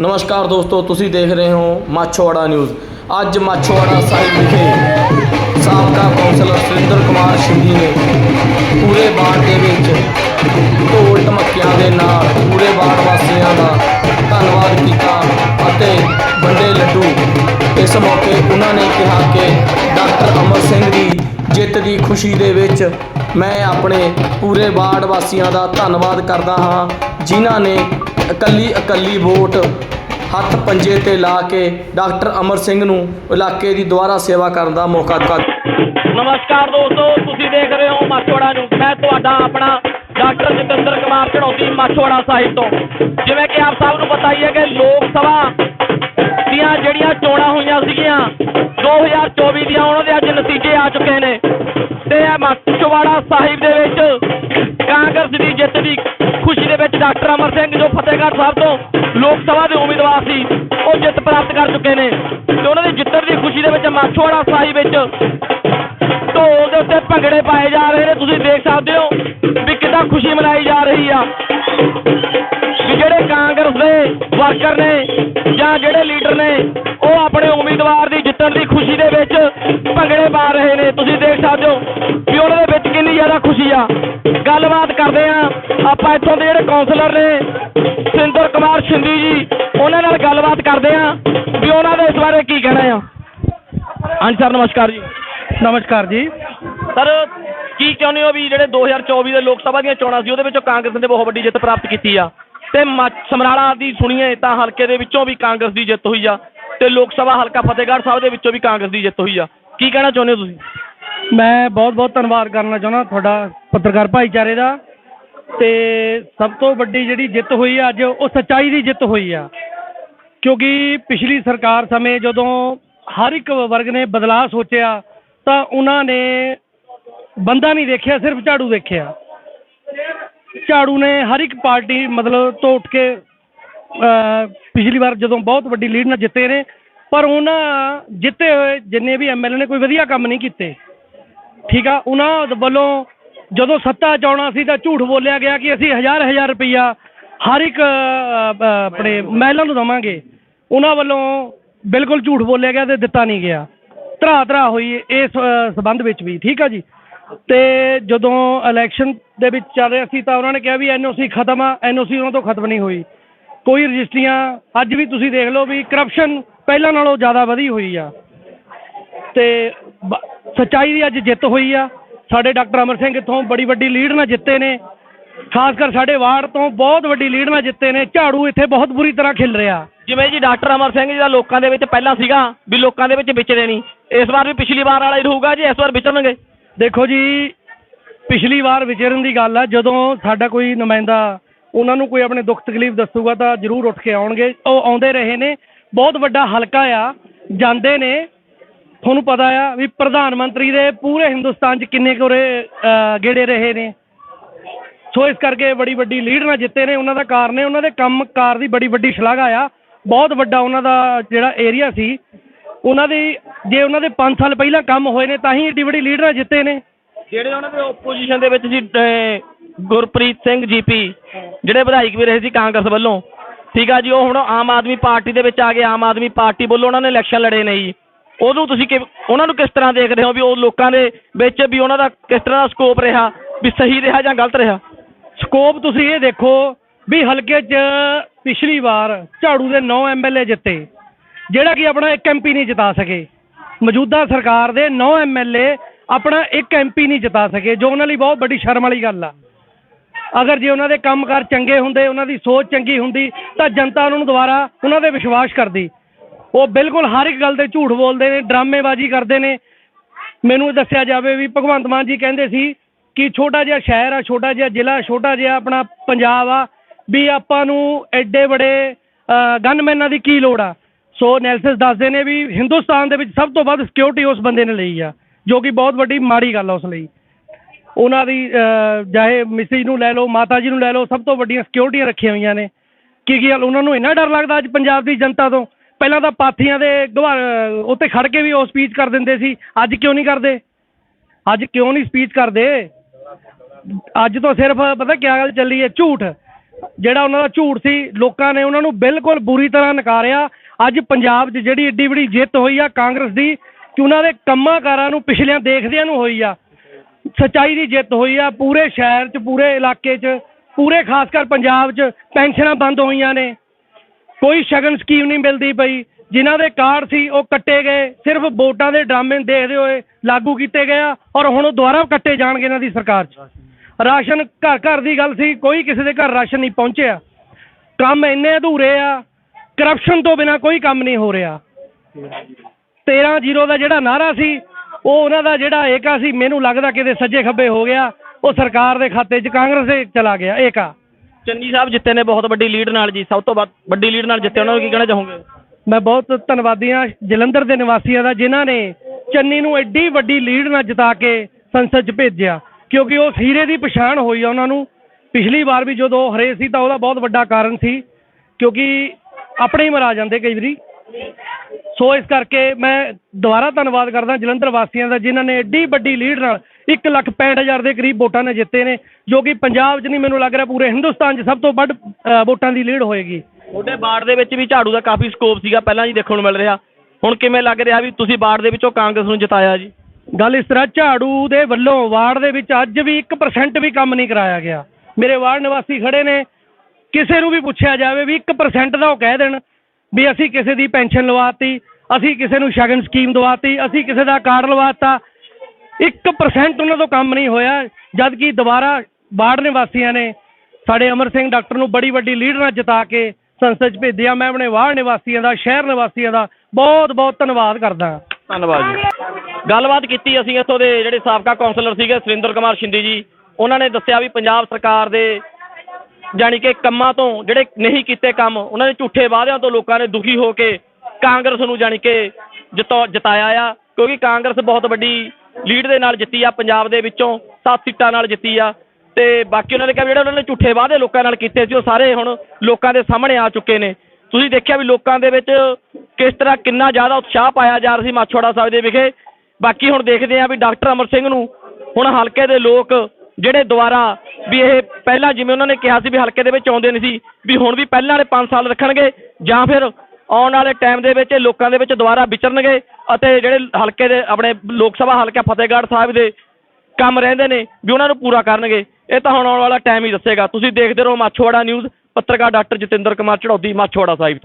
ਨਮਸਕਾਰ ਦੋਸਤੋ, ਤੁਸੀਂ ਦੇਖ ਰਹੇ ਹੋ ਮਾਛੋਵਾੜਾ ਨਿਊਜ਼। ਅੱਜ ਮਾਛੋਵਾੜਾ ਸਾਹਿਬ ਵਿਖੇ ਸਾਬਕਾ ਕੌਂਸਲਰ ਸੁਰਿੰਦਰ ਕੁਮਾਰ ਸ਼ਿੰਦੀ ਨੇ ਪੂਰੇ ਬਾੜ ਦੇ ਵਿੱਚ ਢੋਲ ਢਮੱਕਿਆਂ ਦੇ ਨਾਲ ਪੂਰੇ ਬਾੜ ਵਾਸੀਆਂ ਦਾ ਧੰਨਵਾਦ ਕੀਤਾ ਅਤੇ ਵੰਡੇ ਲੱਡੂ। ਇਸ ਮੌਕੇ ਉਹਨਾਂ ਨੇ ਕਿਹਾ ਕਿ ਡਾਕਟਰ ਅਮਰ ਸਿੰਘ ਦੀ ਜਿੱਤ ਦੀ ਖੁਸ਼ੀ ਦੇ ਵਿੱਚ ਮੈਂ ਆਪਣੇ ਪੂਰੇ ਬਾੜ ਵਾਸੀਆਂ ਦਾ ਧੰਨਵਾਦ ਕਰਦਾ ਹਾਂ, ਜਿਨ੍ਹਾਂ ਨੇ ਇਕੱਲੀ ਇਕੱਲੀ ਵੋਟ ਹੱਥ ਪੰਜੇ ਤੇ ਲਾ ਕੇ ਡਾਕਟਰ ਅਮਰ ਸਿੰਘ ਨੂੰ ਇਲਾਕੇ ਦੀ ਦੁਆਰਾ ਸੇਵਾ ਕਰਨ ਦਾ ਮੌਕਾ ਦਿੱਤਾ। ਨਮਸਕਾਰ ਦੋਸਤੋ, ਤੁਸੀਂ ਦੇਖ ਰਹੇ ਹੋ ਮਾਛੋੜਾ ਨੂੰ ਮੈਂ ਤੁਹਾਡਾ ਆਪਣਾ ਡਾਕਟਰ ਜਤਿੰਦਰ ਕੁਮਾਰ ਚੜੌਤੀ ਮਾਛੋੜਾ ਸਾਹਿਬ ਤੋਂ। ਜਿਵੇਂ ਕਿ ਆਪ ਸਭ ਨੂੰ ਪਤਾ ਹੀ ਹੈ ਕਿ ਲੋਕ ਸਭਾ ਖੁਸ਼ੀ ਡਾਕਟਰ ਅਮਰ ਸਿੰਘ ਜੋ ਫਤਿਹਗੜ੍ਹ ਸਾਹਿਬ ਤੋਂ ਲੋਕ ਸਭਾ ਦੇ ਉਮੀਦਵਾਰ ਸੀ, ਉਹ ਜਿੱਤ ਪ੍ਰਾਪਤ ਕਰ ਚੁੱਕੇ ਨੇ ਤੇ ਉਹਨਾਂ ਦੀ ਜਿੱਤਣ ਦੀ ਖੁਸ਼ੀ ਦੇ ਵਿੱਚ ਮਾਛੋੜਾ ਸਾਹਿਬ ਵਿੱਚ ਢੋਲ ਦੇ ਉੱਤੇ ਭੰਗੜੇ ਪਾਏ ਜਾ ਰਹੇ ਨੇ। ਤੁਸੀਂ ਦੇਖ ਸਕਦੇ ਹੋ ਵੀ ਕਿੰਨਾ ਖੁਸ਼ੀ ਮਨਾਈ ਜਾ ਰਹੀ ਆ। ਵੀ ਜਿਹੜੇ ਕਾਂਗਰਸ ਦੇ ਵਰਕਰ ਨੇ ਜਾਂ ਜਿਹੜੇ ਲੀਡਰ ਨੇ, ਉਹ ਆਪਣੇ ਉਮੀਦਵਾਰ ਦੀ ਜਿੱਤਣ ਦੀ ਖੁਸ਼ੀ ਦੇ ਵਿੱਚ ਭੰਗੜੇ ਪਾ ਰਹੇ ਨੇ। ਤੁਸੀਂ ਦੇਖ ਸਕਦੇ ਹੋ ਵੀ ਉਹਨਾਂ ਦੇ ਵਿੱਚ ਕਿੰਨੀ ਜ਼ਿਆਦਾ ਖੁਸ਼ੀ ਆ। ਗੱਲਬਾਤ ਕਰਦੇ ਆ ਆਪਾਂ ਇੱਥੋਂ ਦੇ ਜਿਹੜੇ ਕਾਉਂਸਲਰ ਨੇ ਸਿੰਦਰ ਕੁਮਾਰ ਸ਼ਿੰਦੀ ਜੀ ਉਹਨਾਂ ਨਾਲ ਗੱਲਬਾਤ ਕਰਦੇ ਆ ਵੀ ਉਹਨਾਂ ਦੇ ਇਸ ਬਾਰੇ ਕੀ ਕਹਿਣਾ ਆ। ਹਾਂਜੀ ਸਰ ਨਮਸਕਾਰ ਜੀ। ਨਮਸਕਾਰ ਜੀ। ਸਰ ਕੀ ਚਾਹੁੰਦੇ ਹੋ ਵੀ ਜਿਹੜੇ 2024 ਦੇ ਲੋਕ ਸਭਾ ਦੀਆਂ ਚੋਣਾਂ ਸੀ ਉਹਦੇ ਵਿੱਚੋਂ ਕਾਂਗਰਸ ਨੇ ਬਹੁਤ ਵੱਡੀ ਜਿੱਤ ਪ੍ਰਾਪਤ ਕੀਤੀ ਆ। ਤੇ ਸਮਰਾਲਾ ਦੀ ਸੁਣੀਏ ਤਾਂ ਹਲਕੇ ਦੇ ਵਿੱਚੋਂ ਵੀ ਕਾਂਗਰਸ ਦੀ ਜਿੱਤ ਹੋਈ ਆ ਤੇ ਲੋਕ ਸਭਾ ਹਲਕਾ ਫਤਿਹਗੜ੍ਹ ਸਾਹਿਬ ਦੇ ਵਿੱਚੋਂ ਵੀ ਕਾਂਗਰਸ ਦੀ ਜਿੱਤ ਹੋਈ ਆ। ਕੀ ਕਹਿਣਾ ਚਾਹੁੰਦੇ ਹੋ ਤੁਸੀਂ? ਮੈਂ ਬਹੁਤ ਬਹੁਤ ਧੰਨਵਾਦ ਕਰਨਾ ਚਾਹੁੰਦਾ ਤੁਹਾਡਾ ਪੱਤਰਕਾਰ ਭਾਈਚਾਰੇ ਦਾ। ਤੇ ਸਭ ਤੋਂ ਵੱਡੀ ਜਿਹੜੀ ਜਿੱਤ ਹੋਈ ਆ ਅੱਜ, ਉਹ ਸੱਚਾਈ ਦੀ ਜਿੱਤ ਹੋਈ ਆ। ਕਿਉਂਕਿ ਪਿਛਲੀ ਸਰਕਾਰ ਸਮੇਂ ਜਦੋਂ ਹਰ ਇੱਕ ਵਰਗ ਨੇ ਬਦਲਾਅ ਸੋਚਿਆ, ਤਾਂ ਉਹਨਾਂ ਨੇ ਬੰਦਾ ਨਹੀਂ ਦੇਖਿਆ, ਸਿਰਫ ਝਾੜੂ ਦੇਖਿਆ। ਝਾੜੂ ਨੇ ਹਰ ਇੱਕ ਪਾਰਟੀ ਮਤਲਬ ਤੋਂ ਉੱਠ ਕੇ ਪਿਛਲੀ ਵਾਰ ਜਦੋਂ ਬਹੁਤ ਵੱਡੀ ਲੀਡ ਨਾਲ ਜਿੱਤੇ ਨੇ, ਪਰ ਉਹਨਾਂ ਜਿੱਤੇ ਹੋਏ ਜਿੰਨੇ ਵੀ ਐਮਐਲਏ ਨੇ, ਕੋਈ ਵਧੀਆ ਕੰਮ ਨਹੀਂ ਕੀਤੇ। ਠੀਕ ਆ, ਉਹਨਾਂ ਵੱਲੋਂ ਜਦੋਂ ਸੱਤਾ 'ਚ ਆਉਣਾ ਸੀ ਤਾਂ ਝੂਠ ਬੋਲਿਆ ਗਿਆ ਕਿ ਅਸੀਂ ਹਜ਼ਾਰ ਹਜ਼ਾਰ ਰੁਪਈਆ ਹਰ ਇੱਕ ਅਹ, ਅਹ, ਆਪਣੇ ਮਹਿਲਾ ਨੂੰ ਦੇਵਾਂਗੇ। ਉਹਨਾਂ ਵੱਲੋਂ ਬਿਲਕੁਲ ਝੂਠ ਬੋਲਿਆ ਗਿਆ ਤੇ ਦਿੱਤਾ ਨਹੀਂ ਗਿਆ। ਧਰਾ ਧਰਾ ਹੋਈ ਇਸ ਅਹ, ਸਬੰਧ ਵਿੱਚ ਵੀ ਠੀਕ ਆ ਜੀ? ਤੇ ਜਦੋਂ ਇਲੈਕਸ਼ਨ ਦੇ ਵਿੱਚ ਚੱਲ ਰਿਹਾ ਸੀ ਤਾਂ ਉਹਨਾਂ ਨੇ ਕਿਹਾ ਵੀ ਐਨਓਸੀ ਖਤਮ ਆ ਐਨਓਸੀ ਉਹਨਾਂ ਤੋਂ ਖਤਮ ਨਹੀਂ ਹੋਈ। ਕੋਈ ਰਜਿਸਟਰੀਆਂ ਅੱਜ ਵੀ ਤੁਸੀਂ ਦੇਖ ਲਓ ਵੀ ਕਰਪਸ਼ਨ ਪਹਿਲਾਂ ਨਾਲੋਂ ਜ਼ਿਆਦਾ ਵਧੀ ਹੋਈ ਆ। ਤੇ ਬ- ਸੱਚਾਈ ਦੀ ਅੱਜ ਜਿੱਤ ਹੋਈ ਆ। ਸਾਡੇ ਡਾਕਟਰ ਅਮਰ ਸਿੰਘ ਇੱਥੋਂ ਬੜੀ ਵੱਡੀ ਲੀਡ ਨਾਲ ਜਿੱਤੇ ਨੇ। ਖਾਸ ਕਰ ਸਾਡੇ ਵਾਰਡ ਤੋਂ ਬਹੁਤ ਵੱਡੀ ਲੀਡ ਨਾਲ ਜਿੱਤੇ ਨੇ। ਝਾੜੂ ਇੱਥੇ ਬਹੁਤ ਬੁਰੀ ਤਰ੍ਹਾਂ ਖਿਲ ਰਿਹਾ। ਜਿਵੇਂ ਜੀ ਡਾਕਟਰ ਅਮਰ ਸਿੰਘ ਜੀ ਦਾ ਲੋਕਾਂ ਦੇ ਵਿੱਚ ਪਹਿਲਾਂ ਸੀਗਾ ਵੀ ਲੋਕਾਂ ਦੇ ਵਿੱਚ ਵਿਚਰੇ ਨਹੀਂ। ਇਸ ਵਾਰ ਵੀ ਪਿਛਲੀ ਵਾਰ ਵਾਲਾ ਹੀ ਰਹੂਗਾ ਜੀ ਇਸ ਵਾਰ ਵਿਚਰਨਗੇ। ਦੇਖੋ ਜੀ ਪਿਛਲੀ ਵਾਰ ਵਿਚਰਨ ਦੀ ਗੱਲ ਆ ਜਦੋਂ ਸਾਡਾ ਕੋਈ ਨੁਮਾਇੰਦਾ ਉਹਨਾਂ ਨੂੰ ਕੋਈ ਆਪਣੇ ਦੁੱਖ ਤਕਲੀਫ ਦੱਸੂਗਾ ਤਾਂ ਜ਼ਰੂਰ ਉੱਠ ਕੇ ਆਉਣਗੇ। ਉਹ ਆਉਂਦੇ ਰਹੇ ਨੇ। ਬਹੁਤ ਵੱਡਾ ਹਲਕਾ ਆ ਜਾਂਦੇ ਨੇ। ਤੁਹਾਨੂੰ ਪਤਾ ਆ ਵੀ ਪ੍ਰਧਾਨ ਮੰਤਰੀ ਦੇ ਪੂਰੇ ਹਿੰਦੁਸਤਾਨ 'ਚ ਕਿੰਨੇ ਕੁ ਗੇੜੇ ਰਹੇ ਨੇ। ਸੋ ਇਸ ਕਰਕੇ ਬੜੀ ਵੱਡੀ ਲੀਡ ਨਾਲ ਜਿੱਤੇ ਨੇ। ਉਹਨਾਂ ਦਾ ਕਾਰਨ ਹੈ ਉਹਨਾਂ ਦੇ ਕੰਮ ਕਾਰ ਦੀ ਬੜੀ ਵੱਡੀ ਸ਼ਲਾਘਾ ਆ। ਬਹੁਤ ਵੱਡਾ ਉਹਨਾਂ ਦਾ ਜਿਹੜਾ ਏਰੀਆ ਸੀ, ਉਹਨਾਂ ਦੀ ਜੇ ਉਹਨਾਂ ਦੇ 5 ਸਾਲ ਪਹਿਲਾਂ ਕੰਮ ਹੋਏ ਨੇ, ਤਾਂ ਹੀ ਏਡੀ ਵੱਡੀ ਲੀਡ ਨਾਲ ਜਿੱਤੇ ਨੇ। ਜਿਹੜੇ ਉਹਨਾਂ ਦੇ ਆਪੋਜੀਸ਼ਨ ਦੇ ਵਿੱਚ ਸੀ ਗੁਰਪ੍ਰੀਤ ਸਿੰਘ ਜੀਪੀ ਜਿਹੜੇ ਵਿਧਾਇਕ ਵੀ ਰਹੇ ਸੀ ਕਾਂਗਰਸ ਵੱਲੋਂ। ਠੀਕ ਆ ਜੀ, ਉਹ ਹੁਣ ਆਮ ਆਦਮੀ ਪਾਰਟੀ ਦੇ ਵਿੱਚ ਆ ਗਏ। ਆਮ ਆਦਮੀ ਪਾਰਟੀ ਵੱਲੋਂ ਉਹਨਾਂ ਨੇ ਇਲੈਕਸ਼ਨ ਲੜੇ ਨੇ ਜੀ। ਉਹਨੂੰ ਤੁਸੀਂ ਕਿ ਉਹਨਾਂ ਨੂੰ ਕਿਸ ਤਰ੍ਹਾਂ ਦੇਖਦੇ ਹੋ ਵੀ ਉਹ ਲੋਕਾਂ ਦੇ ਵਿੱਚ ਵੀ ਉਹਨਾਂ ਦਾ ਕਿਸ ਤਰ੍ਹਾਂ ਦਾ ਸਕੋਪ ਰਿਹਾ, ਵੀ ਸਹੀ ਰਿਹਾ ਜਾਂ ਗਲਤ ਰਿਹਾ? ਸਕੋਪ ਤੁਸੀਂ ਇਹ ਦੇਖੋ ਵੀ ਹਲਕੇ 'ਚ ਪਿਛਲੀ ਵਾਰ ਝਾੜੂ ਦੇ 9 ਐਮਐਲਏ ਜਿੱਤੇ, ਜਿਹੜਾ ਕਿ ਆਪਣਾ ਇੱਕ ਐਮਪੀ ਨਹੀਂ ਜਿਤਾ ਸਕੇ। ਮੌਜੂਦਾ ਸਰਕਾਰ ਦੇ 9 ਐਮਐਲਏ ਆਪਣਾ ਇੱਕ ਐਮਪੀ ਨਹੀਂ ਜਿਤਾ ਸਕੇ, ਜੋ ਉਹਨਾਂ ਲਈ ਬਹੁਤ ਵੱਡੀ ਸ਼ਰਮ ਵਾਲੀ ਗੱਲ ਆ। ਅਗਰ ਜੇ ਉਹਨਾਂ ਦੇ ਕੰਮਕਾਰ ਚੰਗੇ ਹੁੰਦੇ, ਉਹਨਾਂ ਦੀ ਸੋਚ ਚੰਗੀ ਹੁੰਦੀ, ਤਾਂ ਜਨਤਾ ਉਹਨਾਂ ਨੂੰ ਦੁਬਾਰਾ ਉਹਨਾਂ ਦੇ ਵਿਸ਼ਵਾਸ ਕਰਦੀ। ਉਹ ਬਿਲਕੁਲ ਹਰ ਇੱਕ ਗੱਲ ਤੇ ਝੂਠ ਬੋਲਦੇ ਨੇ, ਡਰਾਮੇਬਾਜ਼ੀ ਕਰਦੇ ਨੇ। ਮੈਨੂੰ ਦੱਸਿਆ ਜਾਵੇ ਵੀ ਭਗਵੰਤ ਮਾਨ ਜੀ ਕਹਿੰਦੇ ਸੀ ਕਿ ਛੋਟਾ ਜਿਹਾ ਸ਼ਹਿਰ ਆ, ਛੋਟਾ ਜਿਹਾ ਜ਼ਿਲ੍ਹਾ, ਛੋਟਾ ਜਿਹਾ ਆਪਣਾ ਪੰਜਾਬ ਆ, ਵੀ ਆਪਾਂ ਨੂੰ ਐਡੇ ਬੜੇ ਗਨਮੈਨਾਂ ਦੀ ਕੀ ਲੋੜ ਆ? ਸੋ ਨੈਲਸਸ ਦੱਸਦੇ ਨੇ ਵੀ ਹਿੰਦੁਸਤਾਨ ਦੇ ਵਿੱਚ ਸਭ ਤੋਂ ਵੱਧ ਸਿਕਿਉਰਿਟੀ ਉਸ ਬੰਦੇ ਨੇ ਲਈ ਆ, ਜੋ ਕਿ ਬਹੁਤ ਵੱਡੀ ਮਾੜੀ ਗੱਲ ਆ ਉਸ ਲਈ। ਉਹਨਾਂ ਦੀ ਚਾਹੇ ਮਿਸਿਜ ਨੂੰ ਲੈ ਲਓ, ਮਾਤਾ ਜੀ ਨੂੰ ਲੈ ਲਓ, ਸਭ ਤੋਂ ਵੱਡੀਆਂ ਸਿਕਿਉਰਿਟੀਆਂ ਰੱਖੀਆਂ ਹੋਈਆਂ ਨੇ। ਕੀ ਕੀ ਉਹਨਾਂ ਨੂੰ ਇੰਨਾ ਡਰ ਲੱਗਦਾ ਅੱਜ ਪੰਜਾਬ ਦੀ ਜਨਤਾ ਤੋਂ? ਪਹਿਲਾਂ ਤਾਂ ਪਾਥੀਆਂ ਦੇ ਗਵਾ ਉੱਤੇ ਖੜ ਕੇ ਵੀ ਉਹ ਸਪੀਚ ਕਰ ਦਿੰਦੇ ਸੀ। ਅੱਜ ਕਿਉਂ ਨਹੀਂ ਕਰਦੇ? ਅੱਜ ਕਿਉਂ ਨਹੀਂ ਸਪੀਚ ਕਰਦੇ? ਅੱਜ ਤੋਂ ਸਿਰਫ ਪਤਾ ਕੀ ਗੱਲ ਚੱਲੀ ਹੈ? ਝੂਠ। ਜਿਹੜਾ ਉਹਨਾਂ ਦਾ ਝੂਠ ਸੀ, ਲੋਕਾਂ ਨੇ ਉਹਨਾਂ ਨੂੰ ਬਿਲਕੁਲ ਬੁਰੀ ਤਰ੍ਹਾਂ ਨਕਾਰਿਆ। ਅੱਜ ਪੰਜਾਬ 'ਚ ਜਿਹੜੀ ਏਡੀ ਵੱਡੀ ਜਿੱਤ ਹੋਈ ਆ ਕਾਂਗਰਸ ਦੀ ਕਿ ਉਹਨਾਂ ਦੇ ਕੰਮਾਂ ਕਾਰਾਂ ਨੂੰ ਪਿਛਲਿਆਂ ਦੇਖਦਿਆਂ ਨੂੰ ਹੋਈ ਆ। ਸੱਚਾਈ ਦੀ ਜਿੱਤ ਹੋਈ ਆ। ਪੂਰੇ ਸ਼ਹਿਰ 'ਚ, ਪੂਰੇ ਇਲਾਕੇ 'ਚ, ਪੂਰੇ ਖਾਸ ਕਰ ਪੰਜਾਬ 'ਚ ਪੈਨਸ਼ਨਾਂ ਬੰਦ ਹੋਈਆਂ ਨੇ। ਕੋਈ ਸ਼ਗਨ ਸਕੀਮ ਨਹੀਂ ਮਿਲਦੀ ਪਈ। ਜਿਨ੍ਹਾਂ ਦੇ ਕਾਰਡ ਸੀ, ਉਹ ਕੱਟੇ ਗਏ। ਸਿਰਫ ਵੋਟਾਂ ਦੇ ਡਰਾਮੇ ਨੂੰ ਦੇਖਦੇ ਹੋਏ ਲਾਗੂ ਕੀਤੇ ਗਏ ਆ ਔਰ ਹੁਣ ਉਹ ਦੁਬਾਰਾ ਕੱਟੇ ਜਾਣਗੇ ਇਹਨਾਂ ਦੀ ਸਰਕਾਰ 'ਚ। ਰਾਸ਼ਨ ਘਰ ਘਰ ਦੀ ਗੱਲ ਸੀ, ਕੋਈ ਕਿਸੇ ਦੇ ਘਰ ਰਾਸ਼ਨ ਨਹੀਂ ਪਹੁੰਚਿਆ। ਕੰਮ ਇੰਨੇ ਅਧੂਰੇ ਆ ਕਰਪਸ਼ਨ ਤੋਂ ਬਿਨਾ ਕੋਈ ਕੰਮ ਨਹੀਂ ਹੋ ਰਿਹਾ। 13 ਜ਼ੀਰੋ ਦਾ ਜਿਹੜਾ ਨਾਰਾ ਸੀ, ਉਹ ਉਹਨਾਂ ਦਾ ਜਿਹੜਾ ਏਕਾ ਸੀ, ਮੈਨੂੰ ਲੱਗਦਾ ਕਿਤੇ ਸੱਜੇ ਖੱਬੇ ਹੋ ਗਿਆ। ਉਹ ਸਰਕਾਰ ਦੇ ਖਾਤੇ 'ਚ ਕਾਂਗਰਸ ਦੇ ਚਲਾ ਗਿਆ, ਏਕਾ। ਚੰਨੀ ਸਾਹਿਬ ਜਿੱਤੇ ਨੇ ਬਹੁਤ ਵੱਡੀ ਲੀਡ ਨਾਲ ਜੀ, ਸਭ ਤੋਂ ਵੱਧ ਵੱਡੀ ਲੀਡ ਨਾਲ ਜਿੱਤੇ, ਉਹਨਾਂ ਨੂੰ ਕੀ ਕਹਿਣਾ ਚਾਹੋਗੇ? ਮੈਂ ਬਹੁਤ ਧੰਨਵਾਦੀ ਹਾਂ ਜਲੰਧਰ ਦੇ ਨਿਵਾਸੀਆਂ ਦਾ, ਜਿਨ੍ਹਾਂ ਨੇ ਚੰਨੀ ਨੂੰ ਐਡੀ ਵੱਡੀ ਲੀਡ ਨਾਲ ਜਿਤਾ ਕੇ ਸੰਸਦ 'ਚ ਭੇਜਿਆ, ਕਿਉਂਕਿ ਉਹ ਹੀਰੇ ਦੀ ਪਛਾਣ ਹੋਈ ਆ ਉਹਨਾਂ ਨੂੰ। ਪਿਛਲੀ ਵਾਰ ਵੀ ਜਦੋਂ ਉਹ ਹਰੇ ਸੀ ਤਾਂ ਉਹਦਾ ਬਹੁਤ ਵੱਡਾ ਕਾਰਨ ਸੀ, ਕਿਉਂਕਿ ਆਪਣੇ ਹੀ ਮਰਾ ਜਾਂਦੇ ਕਈ ਵਾਰੀ। ਸੋ ਇਸ ਕਰਕੇ ਮੈਂ ਦੁਬਾਰਾ ਧੰਨਵਾਦ ਕਰਦਾ ਜਲੰਧਰ ਵਾਸੀਆਂ ਦਾ ਜਿਨ੍ਹਾਂ ਨੇ ਐਡੀ ਵੱਡੀ ਲੀਡ ਨਾਲ 1 ਲੱਖ 65 ਦੇ ਕਰੀਬ ਵੋਟਾਂ ਨਾਲ ਜਿੱਤੇ ਨੇ ਜੋ ਕਿ ਪੰਜਾਬ 'ਚ ਨਹੀਂ ਮੈਨੂੰ ਲੱਗ ਰਿਹਾ ਪੂਰੇ ਹਿੰਦੁਸਤਾਨ 'ਚ ਸਭ ਤੋਂ ਵੱਧ ਅ, ਵੋਟਾਂ ਦੀ ਲੀਡ ਹੋਏਗੀ। ਤੁਹਾਡੇ ਬਾੜ ਦੇ ਵਿੱਚ ਵੀ ਝਾੜੂ ਦਾ ਕਾਫੀ ਸਕੋਪ ਸੀਗਾ ਪਹਿਲਾਂ ਜੀ ਦੇਖਣ ਨੂੰ ਮਿਲ ਰਿਹਾ। ਹੁਣ ਕਿਵੇਂ ਲੱਗ ਰਿਹਾ ਵੀ ਤੁਸੀਂ ਬਾੜ ਦੇ ਵਿੱਚੋਂ ਕਾਂਗਰਸ ਨੂੰ ਜਿਤਾਇਆ ਜੀ? ਗੱਲ ਇਸ ਤਰ੍ਹਾਂ ਝਾੜੂ ਦੇ ਵੱਲੋਂ ਵਾਰਡ ਦੇ ਵਿੱਚ ਅੱਜ ਵੀ 1% ਵੀ ਕੰਮ ਨਹੀਂ ਕਰਾਇਆ ਗਿਆ। ਮੇਰੇ ਵਾਰਡ ਨਿਵਾਸੀ ਖੜੇ ਨੇ ਕਿਸੇ ਨੂੰ ਵੀ ਪੁੱਛਿਆ ਜਾਵੇ ਵੀ 1% ਦਾ ਉਹ ਕਹਿ ਦੇਣ। ਵੀ ਅਸੀਂ ਕਿਸੇ ਦੀ ਪੈਨਸ਼ਨ ਲਵਾਤੀ, ਅਸੀਂ ਕਿਸੇ ਨੂੰ ਸ਼ਗਨ ਸਕੀਮ ਦਵਾਤੀ, ਅਸੀਂ ਕਿਸੇ ਦਾ ਕਾਰਡ ਲਵਾਤਾ। 1% ਉਹਨਾਂ ਤੋਂ ਕੰਮ ਨਹੀਂ ਹੋਇਆ ਜਦ ਕਿ ਦੁਬਾਰਾ ਵਾਰਡ ਨਿਵਾਸੀਆਂ ਨੇ ਸਾਡੇ ਅਮਰ ਸਿੰਘ ਡਾਕਟਰ ਨੂੰ ਬੜੀ ਵੱਡੀ ਲੀਡ ਨਾਲ ਜਿਤਾ ਕੇ ਸੰਸਦ 'ਚ ਭੇਜਿਆ। ਮੈਂ ਆਪਣੇ ਵਾਰਡ ਨਿਵਾਸੀਆਂ ਦਾ, ਸ਼ਹਿਰ ਨਿਵਾਸੀਆਂ ਦਾ ਬਹੁਤ ਬਹੁਤ ਧੰਨਵਾਦ ਕਰਦਾ ਹਾਂ। ਧੰਨਵਾਦ ਜੀ। ਗੱਲਬਾਤ ਕੀਤੀ ਅਸੀਂ ਇੱਥੋਂ ਦੇ ਜਿਹੜੇ ਸਾਬਕਾ ਕੌਂਸਲਰ ਸੀਗੇ ਸੁਰਿੰਦਰ ਕੁਮਾਰ ਸ਼ਿੰਦੀ ਜੀ। ਉਹਨਾਂ ਨੇ ਦੱਸਿਆ ਵੀ ਪੰਜਾਬ ਸਰਕਾਰ ਦੇ ਜਾਣੀ ਕਿ ਕੰਮਾਂ ਤੋਂ ਜਿਹੜੇ ਨਹੀਂ ਕੀਤੇ ਕੰਮ, ਉਹਨਾਂ ਦੇ ਝੂਠੇ ਵਾਅਦਿਆਂ ਤੋਂ ਲੋਕਾਂ ਨੇ ਦੁਖੀ ਹੋ ਕੇ ਕਾਂਗਰਸ ਨੂੰ ਜਾਣੀ ਕਿ ਜਿਤਾ, ਜਿਤਾਇਆ ਆ। ਕਿਉਂਕਿ ਕਾਂਗਰਸ ਬਹੁਤ ਵੱਡੀ ਲੀਡ ਦੇ ਨਾਲ ਜਿੱਤੀ ਆ, ਪੰਜਾਬ ਦੇ ਵਿੱਚੋਂ ਸੱਤ ਸੀਟਾਂ ਨਾਲ ਜਿੱਤੀ ਆ। ਤੇ ਬਾਕੀ ਉਹਨਾਂ ਨੇ ਕਿਹਾ ਜਿਹੜੇ ਉਹਨਾਂ ਨੇ ਝੂਠੇ ਵਾਅਦੇ ਲੋਕਾਂ ਨਾਲ ਕੀਤੇ ਸੀ, ਉਹ ਸਾਰੇ ਹੁਣ ਲੋਕਾਂ ਦੇ ਸਾਹਮਣੇ ਆ ਚੁੱਕੇ ਨੇ। ਤੁਸੀਂ ਦੇਖਿਆ ਵੀ ਲੋਕਾਂ ਦੇ ਵਿੱਚ ਕਿਸ ਤਰ੍ਹਾਂ ਕਿੰਨਾ ਜ਼ਿਆਦਾ ਉਤਸ਼ਾਹ ਪਾਇਆ ਜਾ ਰਿਹਾ ਸੀ ਮਾਛੋੜਾ ਸਾਹਿਬ ਦੇ ਵਿਖੇ। ਬਾਕੀ ਹੁਣ ਦੇਖਦੇ ਆ ਵੀ ਡਾਕਟਰ ਅਮਰ ਸਿੰਘ ਨੂੰ ਹੁਣ ਹਲਕੇ ਦੇ ਲੋਕ ਜਿਹੜੇ ਦੁਆਰਾ ਵੀ ਇਹ ਪਹਿਲਾਂ ਜਿਵੇਂ ਉਹਨਾਂ ਨੇ ਕਿਹਾ ਸੀ ਵੀ ਹਲਕੇ ਦੇ ਵਿੱਚ ਆਉਂਦੇ ਨਹੀਂ ਸੀ, ਵੀ ਹੁਣ ਵੀ ਪਹਿਲਾਂ ਵਾਲੇ 5 ਸਾਲ ਰੱਖਣਗੇ ਜਾਂ ਫਿਰ ਆਉਣ ਵਾਲੇ ਟਾਈਮ ਦੇ ਵਿੱਚ ਇਹ ਲੋਕਾਂ ਦੇ ਵਿੱਚ ਦੁਬਾਰਾ ਵਿਚਰਨਗੇ ਅਤੇ ਜਿਹੜੇ ਹਲਕੇ ਦੇ ਆਪਣੇ ਲੋਕ ਸਭਾ ਹਲਕਾ ਫਤਿਹਗੜ੍ਹ ਸਾਹਿਬ ਦੇ ਕੰਮ ਰਹਿੰਦੇ ਨੇ ਵੀ ਉਹਨਾਂ ਨੂੰ ਪੂਰਾ ਕਰਨਗੇ। ਇਹ ਤਾਂ ਹੁਣ ਆਉਣ ਵਾਲਾ ਟਾਈਮ ਹੀ ਦੱਸੇਗਾ। ਤੁਸੀਂ ਦੇਖਦੇ ਰਹੋ ਮਾਛੋਵਾੜਾ ਨਿਊਜ਼ ਪੱਤਰਕਾਰ ਡਾਕਟਰ ਜਤਿੰਦਰ ਕੁਮਾਰ ਚੜੌਦੀ ਮਾਛੋਵਾੜਾ ਸਾਹਿਬ ਤੋਂ।